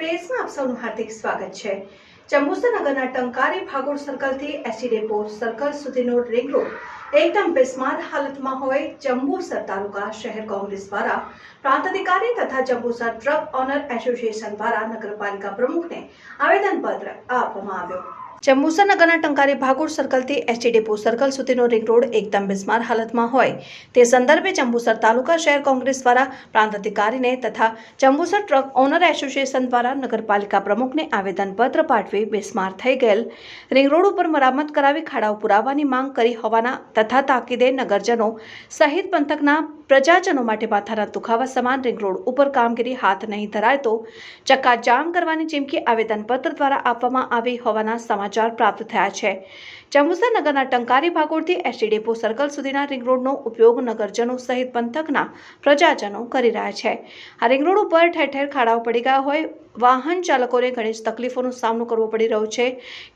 સ્પેસમાં આપ સૌનું હાર્દિક સ્વાગત છે. જંબુસર નગરના ટંકારી ભાગોળ સર્કલથી એસી ડેપો સર્કલ સુધીનો રિંગ રોડ એકદમ બિસ્માર હાલતમાં હોય જંબુસર તાલુકા શહેર કોંગ્રેસ દ્વારા પ્રાંત અધિકારી તથા જંબુસર ટ્રક ઓનર એસોસિએશન દ્વારા નગરપાલિકા પ્રમુખને આવેદનપત્ર આપવામાં આવ્યો. જંબુસર નગરના ટંકારી ભાગોળ સર્કલથી એસટી ડેપો સર્કલ સુધીનો રિંગ રોડ એકદમ બિસ્માર હાલતમાં હોય. તે સંદર્ભે જંબુસર તાલુકા શહેર કોંગ્રેસ દ્વારા પ્રાંત અધિકારીને તથા જંબુસર ટ્રક ઓનર એસોસિએશન દ્વારા નગરપાલિકા પ્રમુખને આવેદનપત્ર પાઠવી બિસ્માર થઈ ગયેલ. રિંગ રોડ ઉપર મરામત કરાવી ખાડાઓ પુરાવાની માંગ કરી હોવાના તથા તાકીદે નગરજનો સહિત પંથકના પ્રજાજનો માટે માથાના દુખાવા સમાન રિંગ રોડ ઉપર કામગીરી હાથ નહીં ધરાય તો ચક્કાજામ કરવાની ચીમકી આવેદનપત્ર દ્વારા આપવામાં આવી હોવાના સમાચાર પ્રાપ્ત થયા છે. જંબુસર ટંકારી ભાગોળથી એસટી ડેપો સર્કલ સુધીના રિંગ રોડનો ઉપયોગ નગરજનો સહિત પંથકના પ્રજાજનો કરી રહ્યા છે. આ રિંગ રોડ ઉપર ઠેર ઠેર ખાડાઓ પડી ગયા હોય વાહન ચાલકોને ઘણી જ તકલીફોનો સામનો કરવો પડી રહ્યો છે.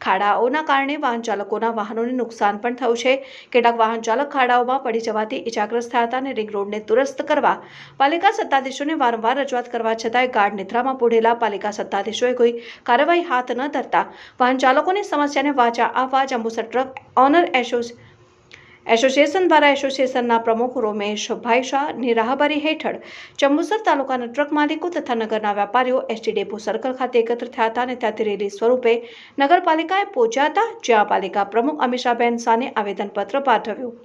ખાડાઓના કારણે વાહન ચાલકોના વાહનોને નુકસાન પણ થયું છે. કેટલાક વાહન ચાલક ખાડાઓમાં પડી જવાથી ઇજાગ્રસ્ત થયા હતા અને રિંગ રોડને દુરસ્ત કરવા પાલિકા સત્તાધીશોને વારંવાર રજૂઆત કરવા છતાંય ગાઢ નિદ્રામાં પોઢેલા પાલિકા સત્તાધીશોએ કોઈ કાર્યવાહી હાથ ન ધરતા. વાહન ચાલકોની સમસ્યાને વાચા આપવા જંબુસર ટ્રક ઓનર એસોસ એસોસિએશન દ્વારા એસોસિએશનના પ્રમુખ રોમેશભાઈ શાહની રાહબરી હેઠળ ચંબુસર તાલુકાના ટ્રક માલિકો તથા નગરના વેપારીઓ એસટી ડેપો સર્કલ ખાતે એકત્ર થયા હતા અને ત્યાંથી રેલી સ્વરૂપે નગરપાલિકાએ પહોંચ્યા હતા, જ્યાં પાલિકા પ્રમુખ અમિષાબેન શાહને આવેદનપત્ર પાઠવ્યું.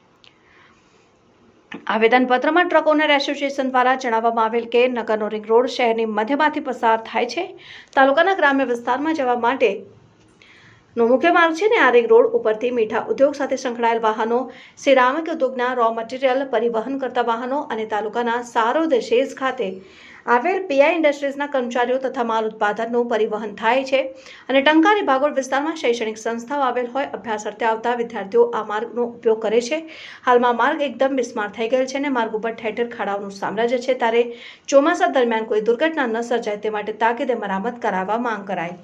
આવેદનપત્રમાં ટ્રક ઓનર એસોસિએશન દ્વારા જણાવવામાં આવેલ કે નગરનો રિંગ રોડ શહેરની મધ્યમાંથી પસાર થાય છે. તાલુકાના ગ્રામ્ય વિસ્તારમાં જવા માટે નો મુખ્ય માર્ગ છે ને આ રિંગ રોડ ઉપરથી મીઠા ઉદ્યોગ સાથે સંકળાયેલ વાહનો, સિરામિક ઉદ્યોગના રો મટીરિયલ પરિવહન કરતા વાહનો અને તાલુકાના સારોદ શેઝ ખાતે આવેલ પીઆઈ ઇન્ડસ્ટ્રીઝના કર્મચારીઓ તથા માલ ઉત્પાદનનું પરિવહન થાય છે અને ટંકારી ભાગોળ વિસ્તારમાં શૈક્ષણિક સંસ્થાઓ આવેલ હોય, અભ્યાસ અર્થે આવતા વિદ્યાર્થીઓ આ માર્ગનો ઉપયોગ કરે છે. હાલમાં માર્ગ એકદમ બિસ્માર થઈ ગયેલ છે અને માર્ગ ઉપર ઠેર ઠેર ખાડાઓનું સામ્રાજ્ય છે. ત્યારે ચોમાસા દરમિયાન કોઈ દુર્ઘટના ન સર્જાય તે માટે તાકીદે મરામત કરાવવા માંગ કરાય